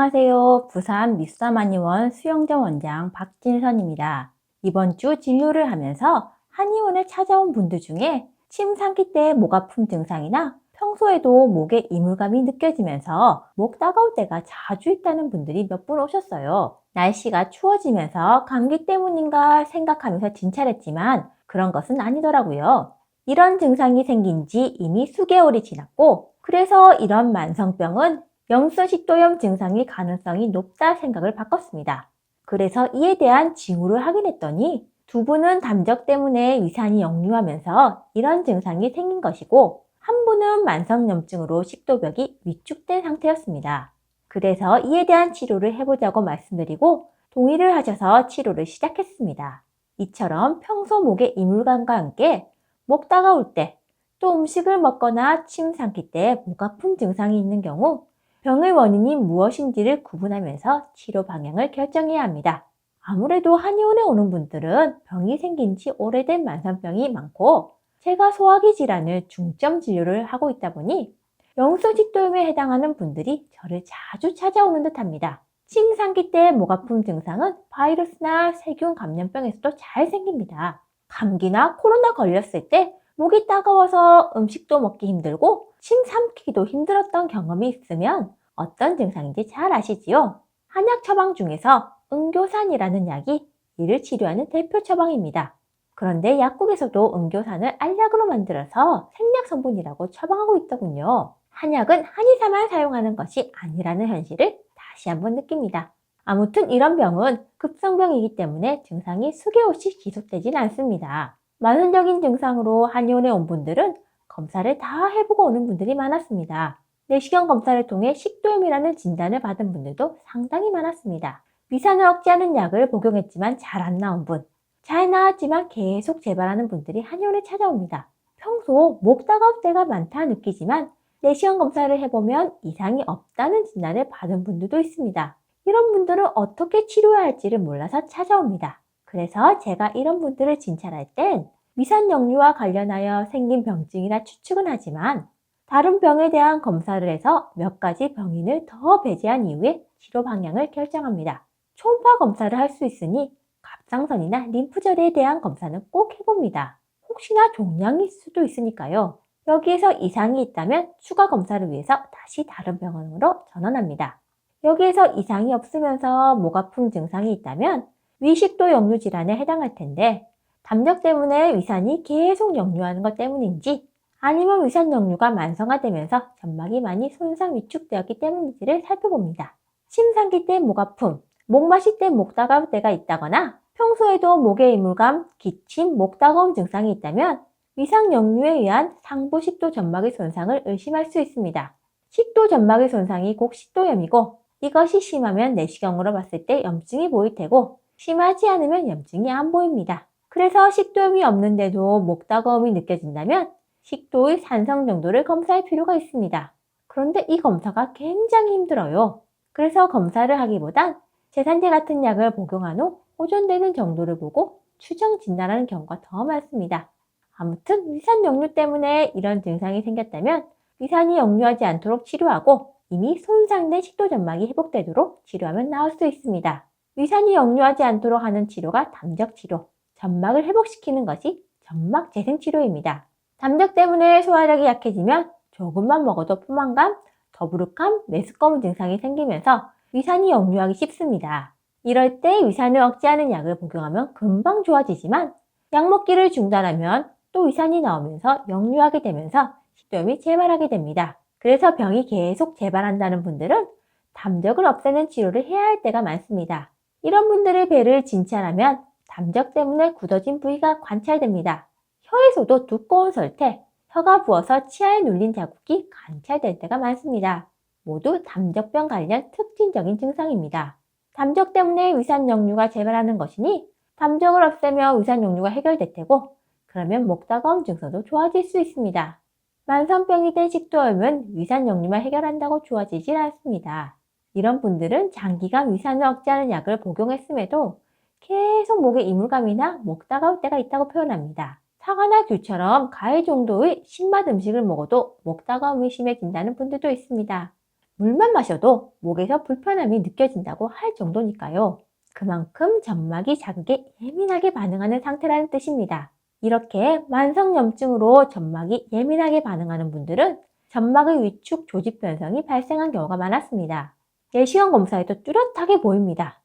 안녕하세요. 부산 미싸마니원 수영장 원장 박진선입니다. 이번 주 진료를 하면서 한의원에 찾아온 분들 중에 침 삼킬 때목 아픔 증상이나 평소에도 목에 이물감이 느껴지면서 목 따가울 때가 자주 있다는 분들이 몇 분 오셨어요. 날씨가 추워지면서 감기 때문인가 생각하면서 진찰했지만 그런 것은 아니더라고요. 이런 증상이 생긴 지 이미 수개월이 지났고 그래서 이런 만성병은 영수식도염 증상일 가능성이 높다 생각을 바꿨습니다. 그래서 이에 대한 징후를 확인했더니 두 분은 담적 때문에 위산이 역류하면서 이런 증상이 생긴 것이고 한 분은 만성염증으로 식도벽이 위축된 상태였습니다. 그래서 이에 대한 치료를 해보자고 말씀드리고 동의를 하셔서 치료를 시작했습니다. 이처럼 평소 목의 이물감과 함께 목 따가울 때또 음식을 먹거나 침 삼킬 때 목 아픈 증상이 있는 경우 병의 원인이 무엇인지를 구분하면서 치료 방향을 결정해야 합니다. 아무래도 한의원에 오는 분들은 병이 생긴 지 오래된 만성병이 많고 제가 소화기 질환을 중점 진료를 하고 있다 보니 영수직도염에 해당하는 분들이 저를 자주 찾아오는 듯 합니다. 침 삼킬 때목 아픔 증상은 바이러스나 세균 감염병에서도 잘 생깁니다. 감기나 코로나 걸렸을 때 목이 따가워서 음식도 먹기 힘들고 침 삼키기도 힘들었던 경험이 있으면 어떤 증상인지 잘 아시지요? 한약 처방 중에서 은교산이라는 약이 이를 치료하는 대표 처방입니다. 그런데 약국에서도 은교산을 알약으로 만들어서 생약 성분이라고 처방하고 있더군요. 한약은 한의사만 사용하는 것이 아니라는 현실을 다시 한번 느낍니다. 아무튼 이런 병은 급성병이기 때문에 증상이 수개월씩 지속되진 않습니다. 만성적인 증상으로 한의원에 온 분들은 검사를 다 해보고 오는 분들이 많았습니다. 내시경 검사를 통해 식도염이라는 진단을 받은 분들도 상당히 많았습니다. 위산을 억제하는 약을 복용했지만 잘 안 나온 분, 잘 나았지만 계속 재발하는 분들이 한의원에 찾아옵니다. 평소 목 따가울 때가 많다 느끼지만 내시경 검사를 해보면 이상이 없다는 진단을 받은 분들도 있습니다. 이런 분들은 어떻게 치료해야 할지를 몰라서 찾아옵니다. 그래서 제가 이런 분들을 진찰할 땐 위산 역류와 관련하여 생긴 병증이라 추측은 하지만 다른 병에 대한 검사를 해서 몇 가지 병인을 더 배제한 이후에 치료 방향을 결정합니다. 초음파 검사를 할 수 있으니 갑상선이나 림프절에 대한 검사는 꼭 해봅니다. 혹시나 종양일 수도 있으니까요. 여기에서 이상이 있다면 추가 검사를 위해서 다시 다른 병원으로 전원합니다. 여기에서 이상이 없으면서 목 아픔 증상이 있다면 위식도 역류 질환에 해당할 텐데 담력 때문에 위산이 계속 역류하는 것 때문인지 아니면 위산 역류가 만성화되면서 점막이 많이 손상 위축되었기 때문인지를 살펴봅니다. 침 삼킬 때목 아픔, 목 마실 때목 따가울 때가 있다거나 평소에도 목에 이물감, 기침, 목 따가움 증상이 있다면 위상 역류에 의한 상부 식도 점막의 손상을 의심할 수 있습니다. 식도 점막의 손상이 곧 식도염이고 이것이 심하면 내시경으로 봤을 때 염증이 보일 테고 심하지 않으면 염증이 안 보입니다. 그래서 식도염이 없는데도 목 따가움이 느껴진다면 식도의 산성 정도를 검사할 필요가 있습니다. 그런데 이 검사가 굉장히 힘들어요. 그래서 검사를 하기보단 제산제 같은 약을 복용한 후 호전되는 정도를 보고 추정 진단하는 경우가 더 많습니다. 아무튼 위산 역류 때문에 이런 증상이 생겼다면 위산이 역류하지 않도록 치료하고 이미 손상된 식도 점막이 회복되도록 치료하면 나을 수 있습니다. 위산이 역류하지 않도록 하는 치료가 담적 치료, 점막을 회복시키는 것이 점막 재생 치료입니다. 담적 때문에 소화력이 약해지면 조금만 먹어도 포만감, 더부룩함, 메스꺼운 증상이 생기면서 위산이 역류하기 쉽습니다. 이럴 때 위산을 억제하는 약을 복용하면 금방 좋아지지만 약 먹기를 중단하면 또 위산이 나오면서 역류하게 되면서 식도염이 재발하게 됩니다. 그래서 병이 계속 재발한다는 분들은 담적을 없애는 치료를 해야 할 때가 많습니다. 이런 분들의 배를 진찰하면 담적 때문에 굳어진 부위가 관찰됩니다. 혀에서도 두꺼운 설태, 혀가 부어서 치아에 눌린 자국이 관찰될 때가 많습니다. 모두 담적병 관련 특징적인 증상입니다. 담적 때문에 위산 역류가 재발하는 것이니 담적을 없애며 위산 역류가 해결될 테고 그러면 목 따가움 증상도 좋아질 수 있습니다. 만성병이 된 식도염은 위산 역류만 해결한다고 좋아지질 않습니다. 이런 분들은 장기간 위산을 억제하는 약을 복용했음에도 계속 목에 이물감이나 목 따가울 때가 있다고 표현합니다. 사과나 귤처럼 가해 정도의 신맛 음식을 먹어도 목 따가움이 심해진다는 분들도 있습니다. 물만 마셔도 목에서 불편함이 느껴진다고 할 정도니까요. 그만큼 점막이 자극에 예민하게 반응하는 상태라는 뜻입니다. 이렇게 만성염증으로 점막이 예민하게 반응하는 분들은 점막의 위축 조직 변성이 발생한 경우가 많았습니다. 내시경 검사에도 뚜렷하게 보입니다.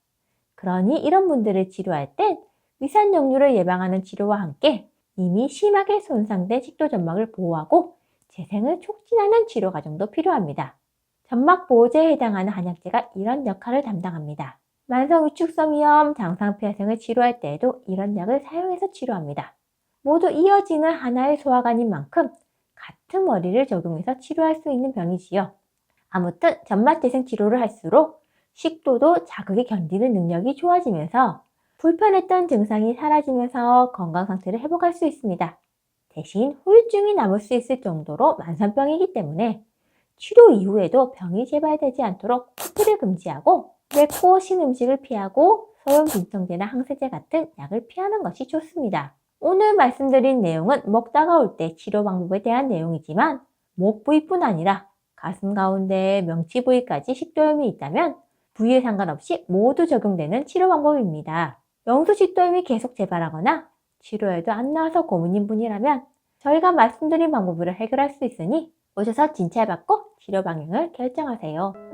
그러니 이런 분들을 치료할 땐 위산 역류를 예방하는 치료와 함께 이미 심하게 손상된 식도 점막을 보호하고 재생을 촉진하는 치료 과정도 필요합니다. 점막 보호제에 해당하는 한약재가 이런 역할을 담당합니다. 만성 위축성 위염, 장상폐하성을 치료할 때에도 이런 약을 사용해서 치료합니다. 모두 이어지는 하나의 소화관인 만큼 같은 원리를 적용해서 치료할 수 있는 병이지요. 아무튼 점막재생 치료를 할수록 식도도 자극에 견디는 능력이 좋아지면서 불편했던 증상이 사라지면서 건강 상태를 회복할 수 있습니다. 대신 후유증이 남을 수 있을 정도로 만성병이기 때문에 치료 이후에도 병이 재발되지 않도록 쿠피를 금지하고 맵고 신 음식을 피하고 소염 진통제나 항생제 같은 약을 피하는 것이 좋습니다. 오늘 말씀드린 내용은 먹다가 올 때 치료 방법에 대한 내용이지만 목 부위뿐 아니라 가슴 가운데 명치 부위까지 식도염이 있다면 부위에 상관없이 모두 적용되는 치료 방법입니다. 영수 식도염이 계속 재발하거나 치료에도 안 나와서 고민인 분이라면 저희가 말씀드린 방법으로 해결할 수 있으니 오셔서 진찰받고 치료 방향을 결정하세요.